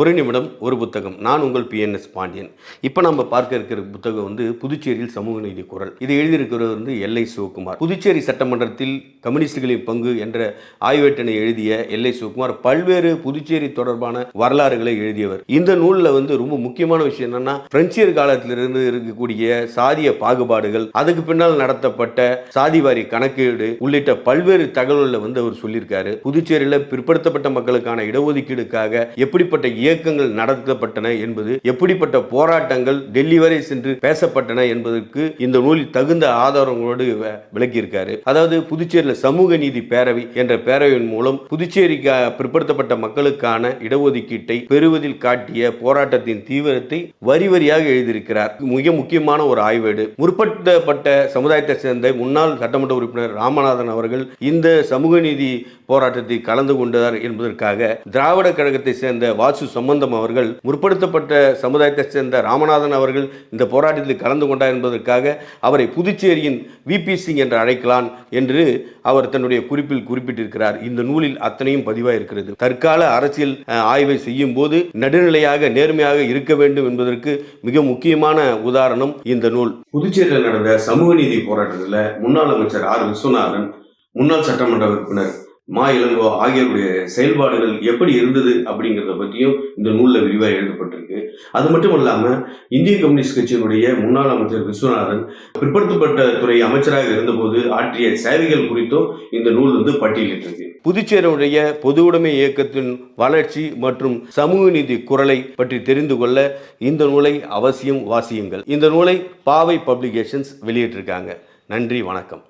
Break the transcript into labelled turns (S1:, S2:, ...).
S1: ஒரு நிமிடம் ஒரு புத்தகம். நான் உங்கள் பிஎன்எஸ் பாண்டியன். இப்போ நம்ம பார்க்க இருக்கிற புத்தகம் வந்து புதுச்சேரியில் சமூக நீதி குரல். இது எழுதியிருக்கிறவர் வந்து எல்ஐ சிவகுமார். புதுச்சேரி சட்டமன்றத்தில் கம்யூனிஸ்டுகளின் பங்கு என்ற ஆய்வேட்டனை எழுதிய எல்ஐ சிவகுமார் பல்வேறு புதுச்சேரி தொடர்பான வரலாறுகளை எழுதியவர். இந்த நூலில் வந்து ரொம்ப முக்கியமான விஷயம் என்னன்னா பிரெஞ்சியர் காலத்திலிருந்து இருக்கக்கூடிய சாதிய பாகுபாடுகள் அதுக்கு பின்னால் நடத்தப்பட்ட சாதிவாரி கணக்கீடு உள்ளிட்ட பல்வேறு தகவல்களை வந்து அவர் சொல்லியிருக்காரு. புதுச்சேரியில் பிற்படுத்தப்பட்ட மக்களுக்கான இடஒதுக்கீடுக்காக எப்படிப்பட்ட இயக்கங்கள் நடத்தப்பட்டன என்பது எப்படிப்பட்ட போராட்டங்கள் டெல்லி வரை சென்று பேசப்பட்டன என்பதற்கு இந்த நூலில் தகுந்த ஆதாரங்களோடு விளக்கியிருக்காரு. அதாவது புதுச்சேரியில் சமூக நீதி பேரவை என்ற பேரவையின் மூலம் புதுச்சேரிக்கு பிற்படுத்தப்பட்ட மக்களுக்கான இடஒதுக்கீட்டை பெறுவதில் காட்டிய போராட்டத்தின் தீவிரத்தை வரி வரியாக எழுதியிருக்கிறார். மிக முக்கியமான ஒரு ஆய்வேடு. முற்படுத்தப்பட்ட சமுதாயத்தை சேர்ந்த முன்னாள் சட்டமன்ற உறுப்பினர் ராமநாதன் அவர்கள் இந்த சமூக நீதி போராட்டத்தில் கலந்து கொண்டார் என்பதற்காக திராவிட கழகத்தை சேர்ந்த வாசு சம்பந்தம் அவர்கள் முற்படுத்தப்பட்ட சமுதாயத்தை சேர்ந்த ராமநாதன் அவர்கள் இந்த போராட்டத்தில் கலந்து கொண்டார் என்பதற்காக அவரை புதுச்சேரியின் விபி சிங் என்று அழைக்கலாம் என்று அவர் தன்னுடைய குறிப்பில் குறிப்பிட்டிருக்கிறார். இந்த நூலில் அத்தனையும் பதிவாக இருக்கிறது. தற்கால அரசியல் ஆய்வை செய்யும் போது நடுநிலையாக நேர்மையாக இருக்க வேண்டும் என்பதற்கு மிக முக்கியமான உதாரணம் இந்த நூல். புதுச்சேரியில் நடந்த சமூக நீதி போராட்டத்தில் முன்னாள் அமைச்சர் ஆர். விஸ்வநாதன் முன்னாள் சட்டமன்ற உறுப்பினர் மா இளங்கோ ஆகியோருடைய செயல்பாடுகள் எப்படி இருந்தது அப்படிங்கிறத பற்றியும் இந்த நூலில் விரிவாக எழுதப்பட்டிருக்கு. அது மட்டும் இல்லாமல் இந்திய கம்யூனிஸ்ட் கட்சியினுடைய முன்னாள் அமைச்சர் விஸ்வநாதன் பிற்படுத்தப்பட்ட துறை அமைச்சராக இருந்தபோது ஆற்றிய சேவைகள் குறித்தும் இந்த நூல் வந்து பட்டியலிட்டிருக்கு. புதுச்சேரியுடைய பொது உடைமை இயக்கத்தின் வளர்ச்சி மற்றும் சமூக நீதி குரலை பற்றி தெரிந்து கொள்ள இந்த நூலை அவசியம் வாசியுங்கள். இந்த நூலை பாவை பப்ளிகேஷன்ஸ் வெளியிட்டிருக்காங்க. நன்றி வணக்கம்.